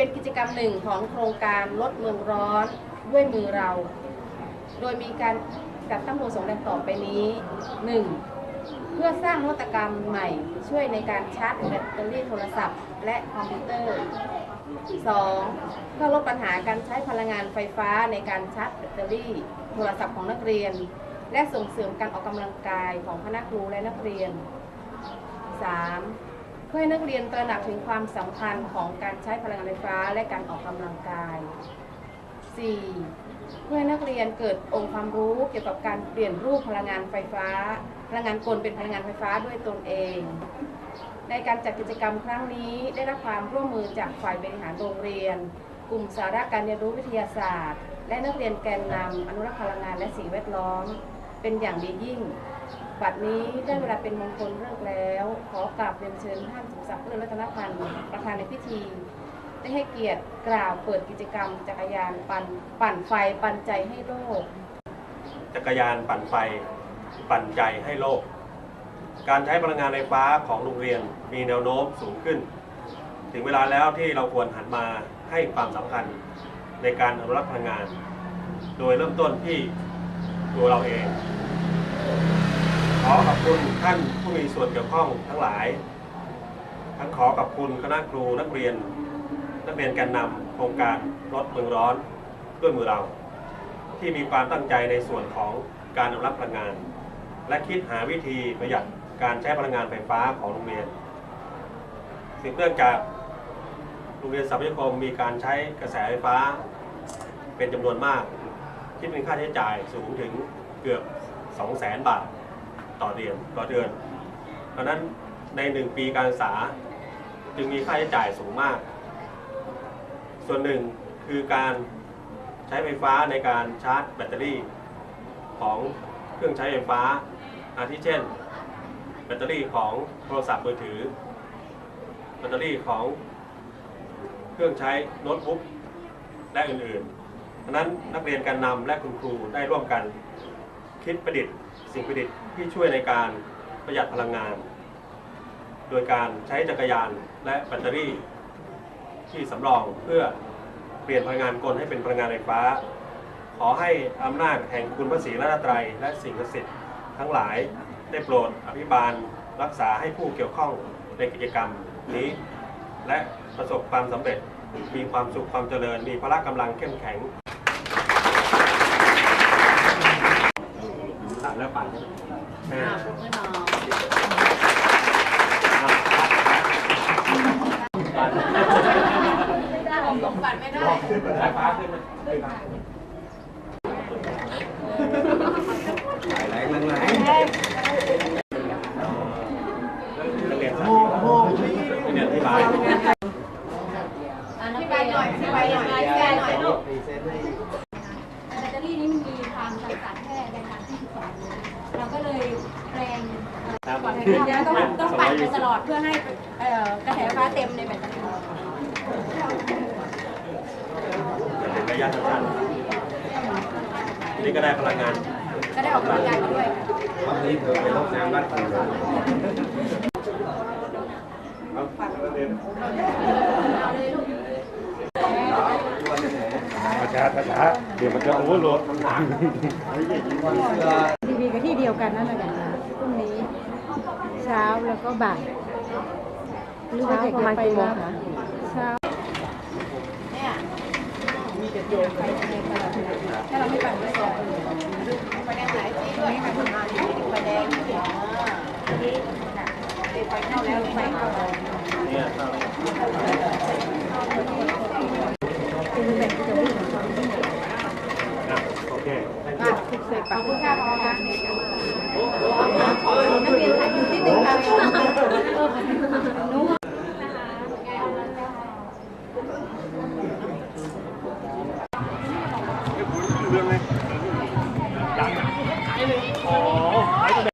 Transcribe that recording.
เป็นกิจกรรมหนึ่งของโครงการลดเมืองร้อนด้วยมือเรา โดยมีการจัดตั้งโดยสองแรงต่อไปนี้ 1. เพื่อสร้างนวัตกรรมใหม่ ช่วยในการชาร์จแบตเตอรี่โทรศัพท์ และคอมพิวเตอร์ 2. เพื่อลดปัญหาการใช้พลังงานไฟฟ้าในการชาร์จแบตเตอรี่โทรศัพท์ของนักเรียน และส่งเสริมการออกกำลังกายของคณะครูและนักเรียน เพื่อให้นักเรียนตระหนักถึงความสำคัญของการใช้พลังงานไฟฟ้าและการออกกำลังกาย 4. เพื่อให้นักเรียนเกิดองค์ความรู้เกี่ยวกับการเปลี่ยนรูปพลังงานไฟฟ้า พลังงานกลเป็นพลังงานไฟฟ้าด้วยตนเอง ในการจัดกิจกรรมครั้งนี้ได้รับความร่วมมือจากฝ่ายบริหารโรงเรียน กลุ่มสาระการเรียนรู้วิทยาศาสตร์ และนักเรียนแกนนำอนุรักษ์พลังงานและสิ่งแวดล้อม เป็นอย่างดียิ่ง บัดนี้ได้เวลาเป็นมงคลเลิกแล้ว ขอกราบเรียนเชิญท่านสมศักดิ์เลื่อรัตนพันธ์ประธานในพิธี ได้ให้เกียรติกล่าวเปิดกิจกรรม จักรยานปั่นปั่นไฟปั่นใจให้โลก จักรยานปั่นไฟ ปั่นใจให้โลก การใช้พลังงานไฟฟ้าของโรงเรียนมีแนวโน้มสูงขึ้น ถึงเวลาแล้วที่เราควรหันมาให้ความสำคัญในการอนุรักษ์พลังงาน โดยเริ่มต้นที่ตัวเราเอง ขอขอบคุณท่านผู้มีส่วนเกี่ยวข้องทั้งหลาย ทั้งขอขอบคุณคณะครูนักเรียน นักเรียนแกนนำโครงการลดเมืองร้อนด้วยมือเรา ที่มีความตั้งใจในส่วนของการอนุรักษ์พลังงาน และคิดหาวิธีประหยัดการใช้พลังงานไฟฟ้าของโรงเรียนสืบเนื่องจากโรงเรียนสัพยคมมีการใช้กระแสไฟฟ้า เป็นจำนวนมากคิดเป็นค่าใช้จ่ายสูงถึงเกือบ 200,000 บาท ต่อเดือนต่อเดือน เพราะนั้นใน1ปีการศึกษาจึงมีค่าใช้จ่ายสูงมาก ส่วนหนึ่งคือการใช้ไฟฟ้าในการชาร์จแบตเตอรี่ของเครื่องใช้ไฟฟ้า อาทิเช่น แบตเตอรี่ของโทรศัพท์มือถือ แบตเตอรี่ของเครื่องใช้โน้ตบุ๊กและอื่นๆดังนั้นนักเรียนการนำและคุณครูได้ร่วมกันคิดประดิษฐ์ สิ่งประดิษฐ์ที่ช่วยในการประหยัดพลังงาน โดยการใช้จักรยานและแบตเตอรี่ ที่สำรองเพื่อเปลี่ยนพลังงานกลให้เป็นพลังงานไฟฟ้า ขอให้อำนาจแห่งคุณพระศรีรัตนตรัยและสิ่งศักดิ์สิทธิ์ทั้งหลายได้โปรดอภิบาลรักษาให้ผู้เกี่ยวข้องในกิจกรรมนี้ และประสบความสำเร็จมีความสุขความเจริญ มีพละกำลังเข้มแข็ง ตัดแล้วปั่นใช่ไหมปั่นไม่ได้สายฟ้ขึ้นไหมขึ้นครับนักเรียนสาธิตนักเรียนอธิบาย พี่ไปหน่อยพี่ไปหน่อยพี่ไปหน่อยลูก แบตเตอรี่นี้มันมีความจำกัดแค่ในการที่สองเราก็เลยแปลง ครับก่อนที่จะต้องต้องปั่นไปตลอดเพื่อให้เอ่อกระแสไฟฟ้าเต็มในแบตเตอรี่เป็นระยะสั้นๆนี่ก็ได้พลังงาน ก็ได้ออกกำลังกายมาด้วยค่ะ วันนี้เธอไปห้องน้ำบ้านคุณช้าช้าเดี๋ยวมันจะโอเวอร์โหลด ทีวีกับที่เดียวกันนั่นแหละค่ะพรุ่งนี้ ช้าแล้วก็บ่ายหรือว่าเด็กจะไปรับเช้าเนี่ยมีแต่โยนไปในตลาดถ้าเราไม่ปั่นด้วยก่อนไฟแดงไหนที่ด้วยค่ะคุณมาอยู่ที่ไฟแดงเนี่ยนี่ค่ะไฟเข้าแล้วไฟเข้าแล้วเนี่ยคือแบ่งจะวิ่งของเขาอะโอเคขอบคุณค่ะพอค่ะนักเรียนถ่ายอยู่ที่หนึ่งค่ะ นู้เรื่องเลย